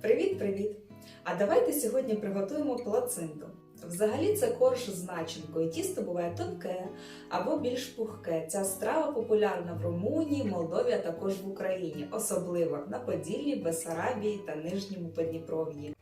Привіт-привіт! А давайте сьогодні приготуємо плацинту. Взагалі це корж з начинкою. Тісто буває тонке або більш пухке. Ця страва популярна в Румунії, Молдові, а також в Україні, особливо на Поділлі, Бесарабії та Нижньому Подніпров'ї.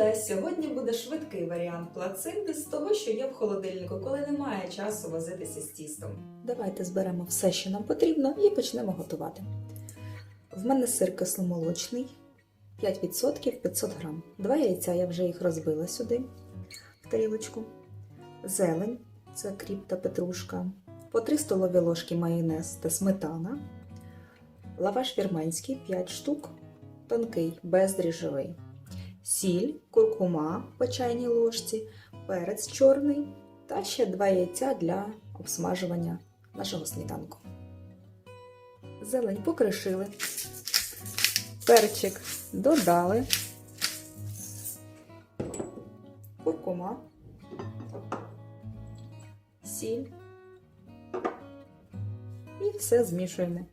Але сьогодні буде швидкий варіант плацинти з того, що є в холодильнику, коли немає часу возитися з тістом. Давайте зберемо все, що нам потрібно, і почнемо готувати. В мене сир кисломолочний, 5% 500 грам. Два яйця я вже їх розбила сюди, в тарілочку. Зелень це кріп та петрушка. По 3 столові ложки майонез та сметана. Лаваш вірменський 5 штук, тонкий, бездріжджовий. Сіль, куркума по чайній ложці, перець чорний та ще два яйця для обсмажування нашого сніданку. Зелень покришили, перчик додали, куркума, сіль і все змішуємо.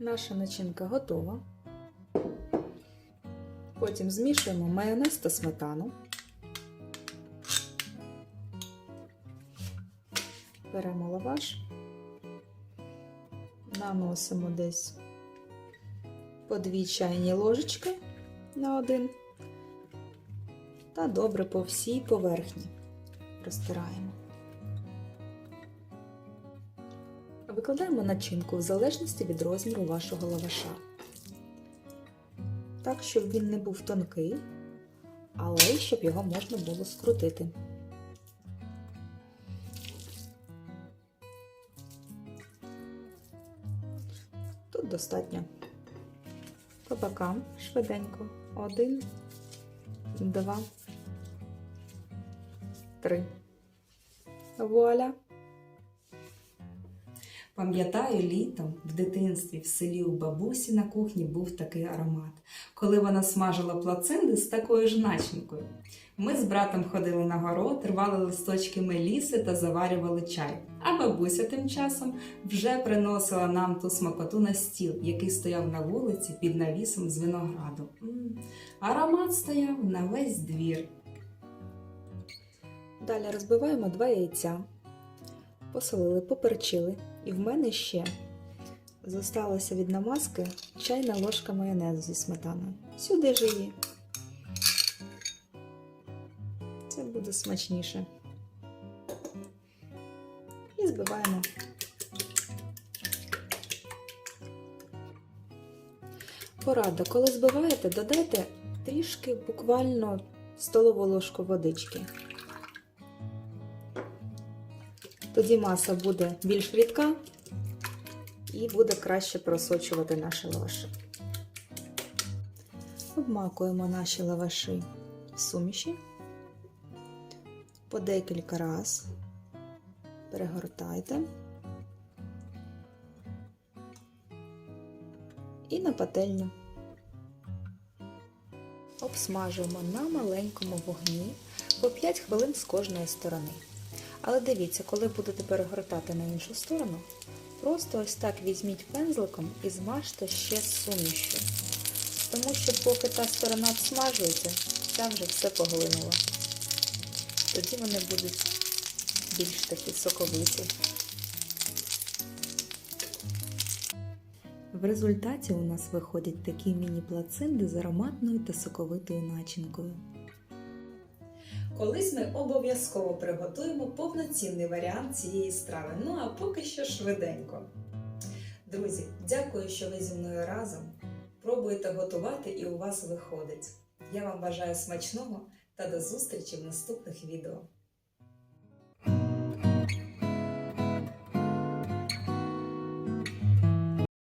Наша начинка готова. Потім змішуємо майонез та сметану. Беремо лаваш, наносимо десь по дві чайні ложечки на один та добре по всій поверхні розтираємо. Викладаємо начинку в залежності від розміру вашого лаваша. Так, щоб він не був тонкий, але щоб його можна було скрутити. Тут достатньо. По бокам швиденько. Один, два, три. Вуаля! Пам'ятаю, літом в дитинстві в селі у бабусі на кухні був такий аромат, коли вона смажила плацинди з такою ж начинкою. Ми з братом ходили на город, рвали листочки меліси та заварювали чай. А бабуся тим часом вже приносила нам ту смакоту на стіл, який стояв на вулиці під навісом з винограду. М, Аромат стояв на весь двір. Далі розбиваємо два яйця, посолили, поперчили. І в мене ще зосталася від намазки чайна ложка майонезу зі сметаною. Сюди ж її. Це буде смачніше. І збиваємо. Порада, коли збиваєте, додайте трішки буквально столову ложку водички. Тоді маса буде більш рідка і буде краще просочувати наші лаваші. Обмакуємо наші лаваші в суміші по декілька раз. Перегортайте. І на пательню. Обсмажуємо на маленькому вогні по 5 хвилин з кожної сторони. Але дивіться, коли будете перегортати на іншу сторону, просто ось так візьміть пензликом і змажте ще сумішю. Тому що поки та сторона обсмажується, ця вже все поглинула. Тоді вони будуть більш такі соковиті. В результаті у нас виходять такі міні-плацинди з ароматною та соковитою начинкою. Колись ми обов'язково приготуємо повноцінний варіант цієї страви. Ну а поки що швиденько. Друзі, дякую, що ви зі мною разом. Пробуйте готувати і у вас виходить. Я вам бажаю смачного та до зустрічі в наступних відео.